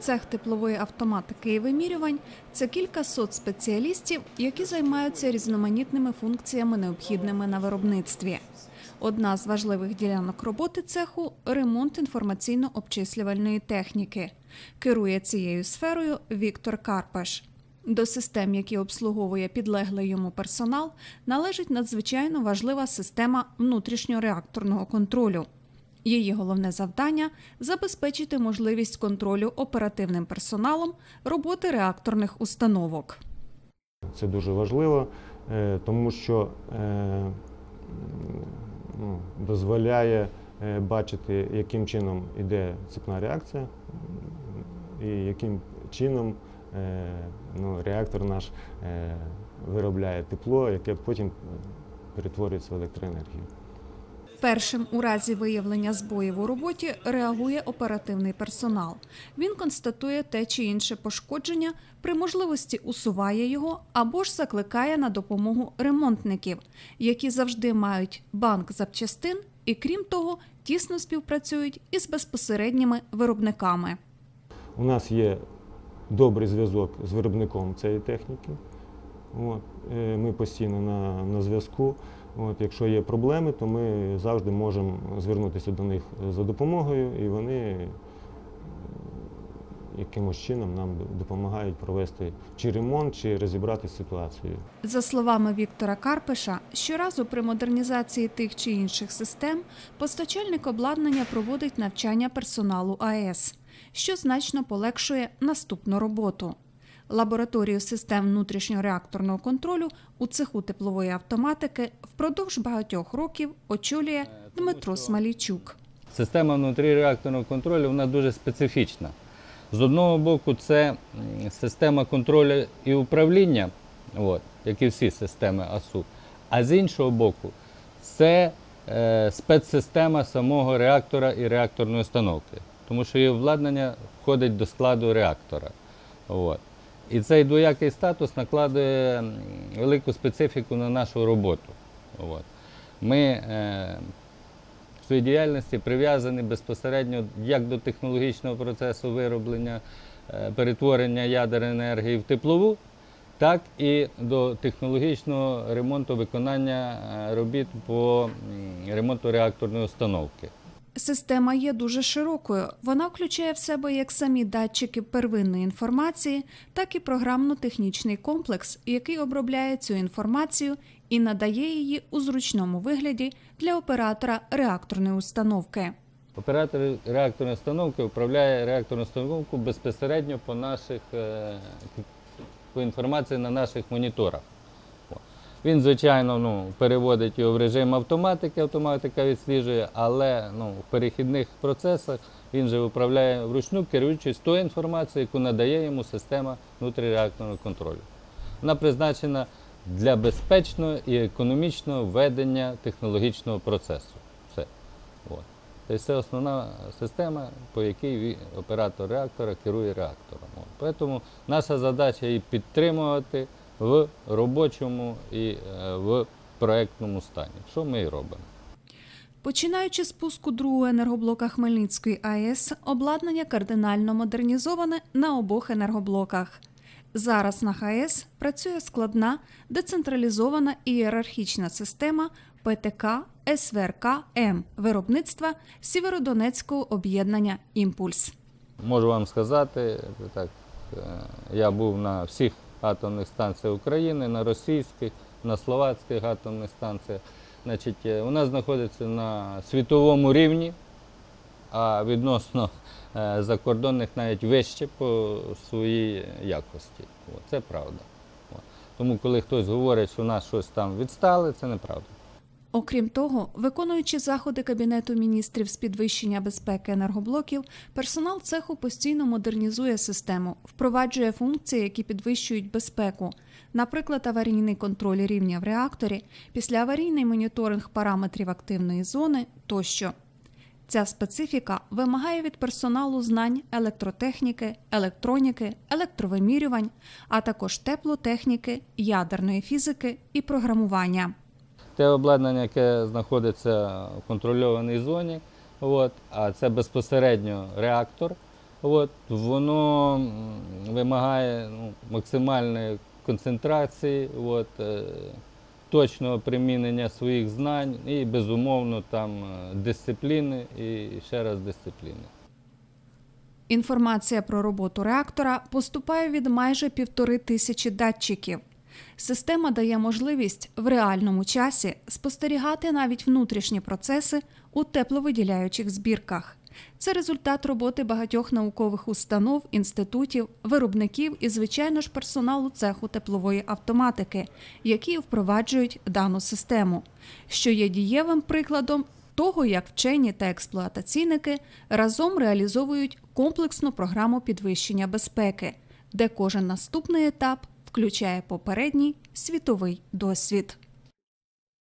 Цех теплової автоматики і вимірювань це кілька сот спеціалістів, які займаються різноманітними функціями, необхідними на виробництві. Одна з важливих ділянок роботи цеху ремонт інформаційно-обчислювальної техніки. Керує цією сферою Віктор Карпаш. До систем, які обслуговує підлеглий йому персонал, належить надзвичайно важлива система внутрішньореакторного контролю. Її головне завдання забезпечити можливість контролю оперативним персоналом роботи реакторних установок. Це дуже важливо, е, тому що е, ну, дозволяє е, бачити, яким чином йде цепна реакція і яким чином ну, реактор наш виробляє тепло, яке потім перетворюється в електроенергію. Першим у разі виявлення збоїв у роботі реагує оперативний персонал. Він констатує те чи інше пошкодження, при можливості усуває його або ж закликає на допомогу ремонтників, які завжди мають банк запчастин і, крім того, тісно співпрацюють із безпосередніми виробниками. У нас є добрий зв'язок з виробником цієї техніки. Е, ми постійно на, на зв'язку. От, якщо є проблеми, то ми завжди можемо звернутися до них за допомогою, і вони якимось чином нам допомагають провести чи ремонт, чи розібратися з ситуацією. За словами Віктора Карпиша, щоразу при модернізації тих чи інших систем постачальник обладнання проводить навчання персоналу АЕС, що значно полегшує наступну роботу. Лабораторію систем внутрішньореакторного контролю у цеху теплової автоматики впродовж багатьох років очолює Дмитро Смалійчук. Система внутріреакторного контролю вона дуже специфічна. З одного боку, це система контролю і управління, от, як і всі системи АСУ. А з іншого боку, це е, спецсистема самого реактора і реакторної установки, тому що її обладнання входить до складу реактора. От. І цей двоякий статус накладує велику специфіку на нашу роботу. От. Ми е, в своїй діяльності прив'язані безпосередньо як до технологічного процесу вироблення, е, перетворення ядер енергії в теплову, так і до технологічного ремонту виконання е, робіт по ремонту реакторної установки. Система є дуже широкою. Вона включає в себе як самі датчики первинної інформації, так і програмно-технічний комплекс, який обробляє цю інформацію і надає її у зручному вигляді для оператора реакторної установки. Оператор реакторної установки управляє реакторною установку безпосередньо по наших е, по інформації на наших моніторах. Він, звичайно, ну, переводить його в режим автоматики, автоматика відсліджує, але ну, в перехідних процесах він же управляє вручну, керуючись тою інформацією, яку надає йому система внутріреакторного контролю. Вона призначена для безпечного і економічного ведення технологічного процесу. Все. От. Тобто це основна система, по якій оператор реактора керує реактором. От. Тому наша задача її підтримувати в робочому і е, в проектному стані, що ми і робимо. Починаючи з пуску другого енергоблока Хмельницької АЕС, обладнання кардинально модернізоване на обох енергоблоках. Зараз на ХАЕС працює складна децентралізована ієрархічна система ПТК СВРК М виробництва Сєвєродонецького об'єднання Імпульс. Можу вам сказати, так, е, я був на всіх атомних станцій України, на російських, на словацьких атомних станціях. Значить, е, вона знаходиться на світовому рівні, а відносно е, закордонних навіть вище по своїй якості. Це правда. Тому, коли хтось говорить, що у нас щось там відстали, це неправда. Окрім того, виконуючи заходи Кабінету міністрів з підвищення безпеки енергоблоків, персонал цеху постійно модернізує систему, впроваджує функції, які підвищують безпеку, наприклад, аварійний контроль рівня в реакторі, післяаварійний моніторинг параметрів активної зони тощо. Ця специфіка вимагає від персоналу знань електротехніки, електроніки, електровимірювань, а також теплотехніки, ядерної фізики і програмування. Те обладнання, яке знаходиться в контрольованій зоні, от, а це безпосередньо реактор, От, воно вимагає ну, максимальної концентрації, от, е, точного примінення своїх знань і, безумовно, там, е, дисципліни і ще раз дисципліни. Інформація про роботу реактора поступає від майже півтори тисячі датчиків. Система дає можливість в реальному часі спостерігати навіть внутрішні процеси у тепловиділяючих збірках. Це результат роботи багатьох наукових установ, інститутів, виробників і, звичайно ж, персоналу цеху теплової автоматики, які впроваджують дану систему, що є дієвим прикладом того, як вчені та експлуатаційники разом реалізовують комплексну програму підвищення безпеки, де кожен наступний етап включає попередній світовий досвід.